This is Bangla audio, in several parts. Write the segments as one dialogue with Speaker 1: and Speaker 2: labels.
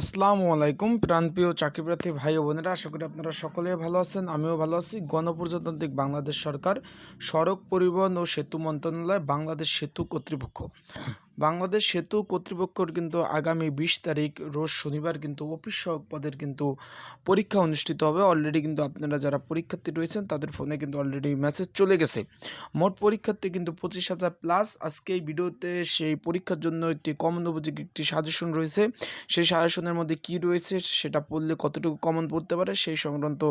Speaker 1: আসসালামু আলাইকুম, প্রাণপ্রিয় চাকরিপ্রার্থী ভাই ও বোনেরা, আশা করি আপনারা সকলে ভালো আছেন, আমিও ভালো আছি। গণপ্রজাতান্ত্রিক বাংলাদেশ সরকার, সড়ক পরিবহন ও সেতু মন্ত্রণালয়, বাংলাদেশ সেতু কর্তৃপক্ষ। বাংলাদেশ সেতু কর্তৃপক্ষের কিন্তু আগামী বিশ তারিখ, রোজ শনিবার কিন্তু অফিস পদের কিন্তু পরীক্ষা অনুষ্ঠিত হবে। অলরেডি কিন্তু আপনারা যারা পরীক্ষার্থী রয়েছেন, তাদের ফোনে কিন্তু অলরেডি মেসেজ চলে গেছে। মোট পরীক্ষার্থী কিন্তু পঁচিশ হাজার প্লাস আজকে এই ভিডিওতে সেই পরীক্ষার জন্য একটি কমন উপযোগী একটি সাজেশন রয়েছে। সেই সাজেশনের মধ্যে কি রয়েছে সেটা পড়লে কতটুকু কমন পড়তে পারে, সেই সংক্রান্ত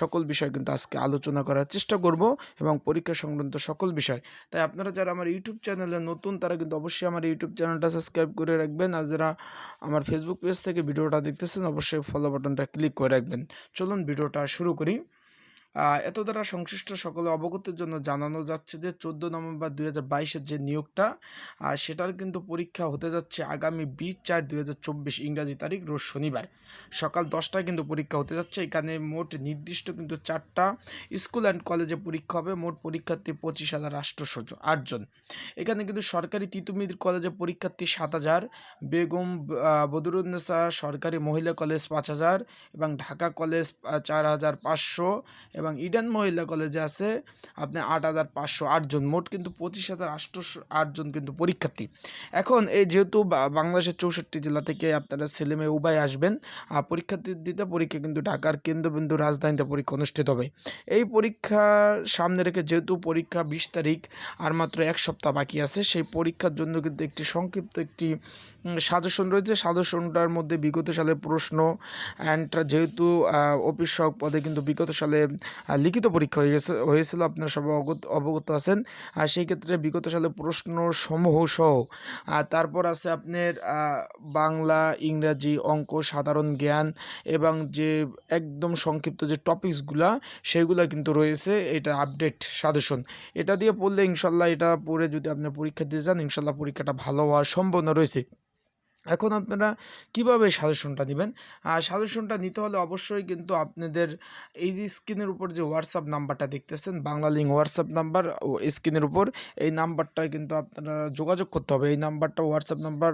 Speaker 1: সকল বিষয় কিন্তু আজকে আলোচনা করার চেষ্টা করব এবং পরীক্ষা সংক্রান্ত সকল বিষয়। তাই আপনারা যারা আমার ইউটিউব চ্যানেলে নতুন, তারা কিন্তু অবশ্যই আমার ইউটিউব চ্যানেলটা সাবস্ক্রাইব করে রাখবেন আর যারা আমার ফেসবুক পেজ থেকে ভিডিওটা দেখতেছেন, অবশ্যই ফলো বাটনটা ক্লিক করে রাখবেন। চলুন ভিডিওটা শুরু করি। এত দ্বারা সংশ্লিষ্ট সকলে অবগতের জন্য জানানো যাচ্ছে যে, চোদ্দ নভেম্বর দুই হাজার বাইশের যে নিয়োগটা সেটার কিন্তু পরীক্ষা হতে যাচ্ছে আগামী বিশ চার দুই হাজার চব্বিশ ইংরাজি তারিখ, রোজ শনিবার। সকাল দশটায় কিন্তু পরীক্ষা হতে যাচ্ছে। এখানে মোট নির্দিষ্ট কিন্তু চারটা স্কুল অ্যান্ড কলেজে পরীক্ষা হবে। মোট পরীক্ষার্থী পঁচিশ হাজার আটশোশো আটজন এখানে কিন্তু সরকারি তিতুমির কলেজে পরীক্ষার্থী সাত হাজার, বেগম বদরুন্নেসা সরকারি মহিলা কলেজ পাঁচ হাজার এবং ঢাকা কলেজ চার হাজার পাঁচশো এবং ইডেন মহিলা কলেজে আছে আপনি আট হাজার পাঁচশো আটজন মোট কিন্তু পঁচিশ হাজার আটশোশো আটজন কিন্তু পরীক্ষার্থী। এখন এই যেহেতু বাংলাদেশের চৌষট্টি জেলা থেকে আপনারা ছেলে মেয়ে উভয় আসবেন দিতে পরীক্ষা কিন্তু ঢাকার কেন্দ্রবিন্দু রাজধানীতে পরীক্ষা অনুষ্ঠিত হবে। এই পরীক্ষার সামনে রেখে যেহেতু পরীক্ষা বিশ তারিখ আর মাত্র এক সপ্তাহ বাকি আছে, সেই পরীক্ষার জন্য কিন্তু একটি সংক্ষিপ্ত একটি সাজেশন রয়েছে। সাজেশনটার মধ্যে বিগত সালে প্রশ্ন অ্যান্ড যেহেতু অফিস সহক পদে কিন্তু বিগত সালে লিখিত পরীক্ষা হয়ে হয়েছিল আপনারা সব অবগত অবগত আছেন। আর সেই ক্ষেত্রে বিগত সালে প্রশ্ন সমূহ সহ তারপর আছে আপনার বাংলা, ইংরাজি, অঙ্ক, সাধারণ জ্ঞান এবং যে একদম সংক্ষিপ্ত যে টপিকসগুলা, সেগুলো কিন্তু রয়েছে। এটা আপডেট, সাজেশন। এটা দিয়ে পড়লে ইনশাল্লাহ এটা পড়ে যদি আপনি পরীক্ষা দিয়ে যান ইনশাল্লাহ পরীক্ষাটা ভালো হওয়ার সম্ভাবনা রয়েছে। এখন আপনারা কীভাবে সাজেশনটা নেবেন? সাজেশনটা নিতে হলে অবশ্যই কিন্তু আপনাদের এই যে স্ক্রিনের উপর যে হোয়াটসঅ্যাপ নাম্বারটা দেখতেছেন, বাংলা লিঙ্ক হোয়াটসঅ্যাপ নাম্বার ও স্ক্রিনের উপর, এই নাম্বারটায় কিন্তু আপনারা যোগাযোগ করতে হবে। এই নাম্বারটা হোয়াটসঅ্যাপ নাম্বার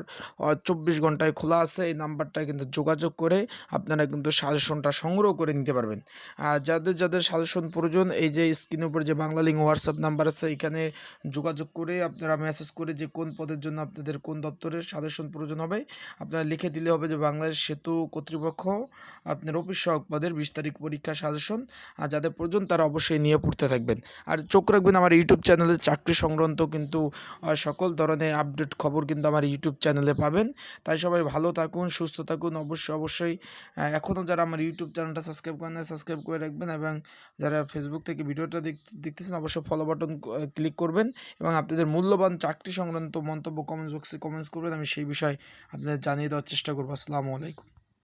Speaker 1: চব্বিশ ঘন্টায় খোলা আছে, এই নাম্বারটায় কিন্তু যোগাযোগ করে আপনারা কিন্তু সাজেশনটা সংগ্রহ করে নিতে পারবেন। যাদের যাদের সাজেশন প্রয়োজন, এই যে স্ক্রিনের উপর যে বাংলা লিঙ্ক হোয়াটসঅ্যাপ নাম্বার আছে, এখানে যোগাযোগ করে আপনারা মেসেজ করে যে কোন পদের জন্য আপনাদের কোন দপ্তরের সাজেশন প্রয়োজন হবে আপনারা লিখে দিলে হবে যে বাংলাদেশ সেতু কর্তৃপক্ষ আপনার অফিস পদের বিশ তারিখ পরীক্ষা সাজেশন। আর যাদের প্রয়োজন তারা অবশ্যই নিয়ে পড়তে থাকবেন। আর চোখ রাখবেন আমার ইউটিউব চ্যানেলে চাকরি সংক্রান্ত কিন্তু সকল ধরনের আপডেট খবর কিন্তু আমার ইউটিউব চ্যানেলে পাবেন। তাই সবাই ভালো থাকুন, সুস্থ থাকুন। অবশ্যই অবশ্যই এখনও যারা আমার ইউটিউব চ্যানেলটা সাবস্ক্রাইব করেন সাবস্ক্রাইব করে রাখবেন এবং যারা ফেসবুক থেকে ভিডিওটা দেখ- দেখতেছেন অবশ্যই ফলো বাটন ক্লিক করবেন এবং আপনাদের মূল্যবান চাকরি সংক্রান্ত মন্তব্য কমেন্টস বক্সে কমেন্টস করবেন। আমি সেই বিষয়ে আপনাদের জানিয়ে দেওয়ার চেষ্টা করব। আসসালামু আলাইকুম।